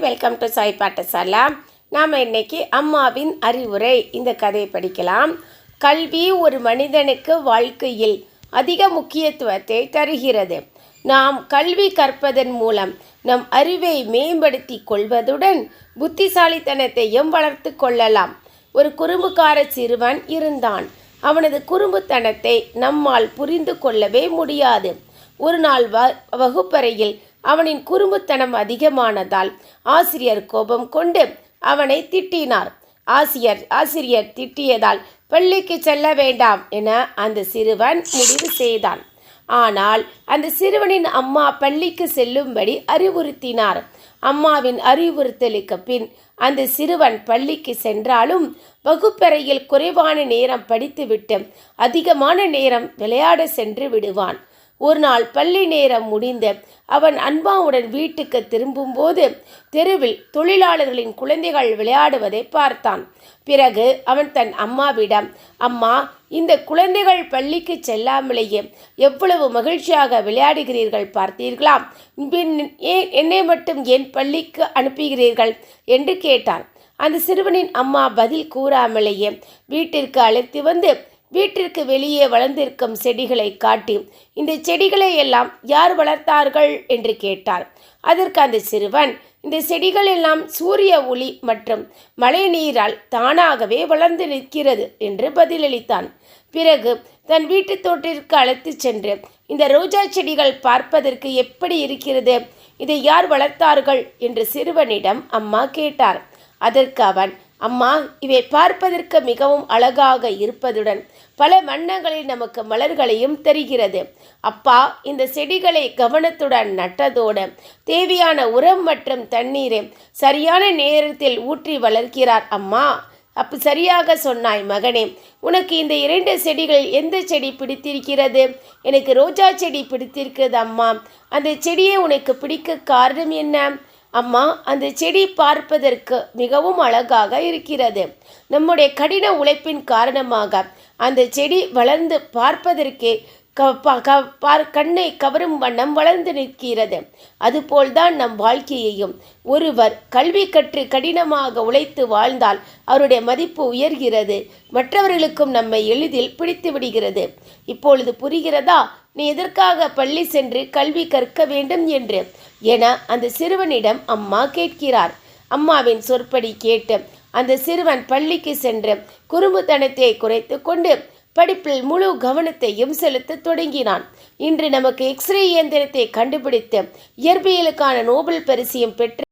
Welcome to Sai பாட்டசாலா நாம் இன்னைக்கு அம்மாவின் அறிவுரை. இந்த கதையை படிக்கலாம். கல்வி ஒரு மனிதனுக்கு வாழ்க்கையில் அதிக முக்கியத்துவத்தை தருகிறது. நாம் கல்வி கற்பதன் மூலம் நம் அறிவை மேம்படுத்தி கொள்வதுடன் புத்திசாலித்தனத்தையும் வளர்த்து கொள்ளலாம். ஒரு குறும்புக்கார சிறுவன் இருந்தான். அவனது குறும்புத்தனத்தை நம்மால் புரிந்து கொள்ளவே முடியாது. ஒரு நாள் வ வகுப்பறையில் அவனின் குறும்புத்தனம் அதிகமானதால் ஆசிரியர் கோபம் கொண்டு அவனை திட்டினார். ஆசிரியர் ஆசிரியர் திட்டியதால் பள்ளிக்கு செல்ல வேண்டாம் என அந்த சிறுவன் முடிவு செய்தான். ஆனால் அந்த சிறுவனின் அம்மா பள்ளிக்கு செல்லும்படி அறிவுறுத்தினார். அம்மாவின் அறிவுறுத்தலுக்கு பின் அந்த சிறுவன் பள்ளிக்கு சென்றாலும் வகுப்பறையில் குறைவான நேரம் படித்துவிட்டு அதிகமான நேரம் விளையாட சென்று விடுவான். ஒரு நாள் பள்ளி நேரம் முடிந்து அவன் அன்பாவுடன் வீட்டுக்கு திரும்பும்போது தெருவில் தொழிலாளர்களின் குழந்தைகள் விளையாடுவதை பார்த்தான். பிறகு அவன் தன் அம்மாவிடம் அம்மா இந்த குழந்தைகள் பள்ளிக்கு செல்லாமலேயே எவ்வளவு மகிழ்ச்சியாக விளையாடுகிறீர்கள் பார்த்தீர்களா? பின் ஏன் என்னை மட்டும் ஏன் பள்ளிக்கு அனுப்புகிறீர்கள்? என்று கேட்டான். அந்த சிறுவனின் அம்மா பதில் கூறாமலேயே வீட்டிற்கு அழைத்து வந்து வீட்டிற்கு வெளியே வளர்ந்திருக்கும் செடிகளை காட்டி இந்த செடிகளை எல்லாம் யார் வளர்த்தார்கள் என்று கேட்டார். அதற்கு அந்த சிறுவன் இந்த செடிகள் எல்லாம் சூரிய ஒளி மற்றும் மழை நீரால் தானாகவே வளர்ந்து நிற்கிறது என்று பதிலளித்தான். பிறகு தன் வீட்டு தோட்டிற்கு அழைத்துச் சென்று இந்த ரோஜா செடிகள் பார்ப்பதற்கு எப்படி இருக்கிறது? இதை யார் வளர்த்தார்கள்? என்று சிறுவனிடம் அம்மா கேட்டார். அதற்கு அவன் அம்மா இவை பார்ப்பதற்கு மிகவும் அழகாக இருப்பதுடன் பல வண்ணங்களில் நமக்கு மலர்களையும் தெரிகிறது. அப்பா இந்த செடிகளை கவனத்துடன் நட்டதோடு தேவையான உரம் மற்றும் தண்ணீரை சரியான நேரத்தில் ஊற்றி வளர்க்கிறார் அம்மா. அப்ப சரியாக சொன்னாய் மகனே உனக்கு இந்த இரண்டு செடிகள் எந்த செடி பிடித்திருக்கிறது? எனக்கு ரோஜா செடி பிடித்திருக்கிறது அம்மா. அந்த செடியை உனக்கு பிடிக்க காரணம் என்ன? அம்மா அந்த செடி பார்ப்பதற்கு மிகவும் அழகாக இருக்கிறது. நம்முடைய கடின உழைப்பின் காரணமாக அந்த செடி வளர்ந்து பார்ப்பதற்கே கண்ணை கவரும் வண்ணம் வளர்ந்து நிற்கிறது. அதுபோல்தான் நம் வாழ்க்கையையும். ஒருவர் கல்வி கற்று கடினமாக உழைத்து வாழ்ந்தால் அவருடைய மதிப்பு உயர்கிறது. மற்றவர்களுக்கும் நம்மை எளிதில் பிடித்து விடுகிறது. இப்பொழுது புரிகிறதா? நீ எதற்காக பள்ளி சென்று கல்வி கற்க வேண்டும் என்று? என அந்த சிறுவனிடம் அம்மா கேட்கிறார். அம்மாவின் சொற்படி கேட்டு அந்த சிறுவன் பள்ளிக்கு சென்று குறும்புத்தனத்தை குறைத்து கொண்டு படிப்பில் முழு கவனத்தையும் செலுத்த தொடங்கினான். இன்று நமக்கு எக்ஸ்ரே இயந்திரத்தை கண்டுபிடித்து இயற்பியலுக்கான நோபல் பரிசையும் பெற்று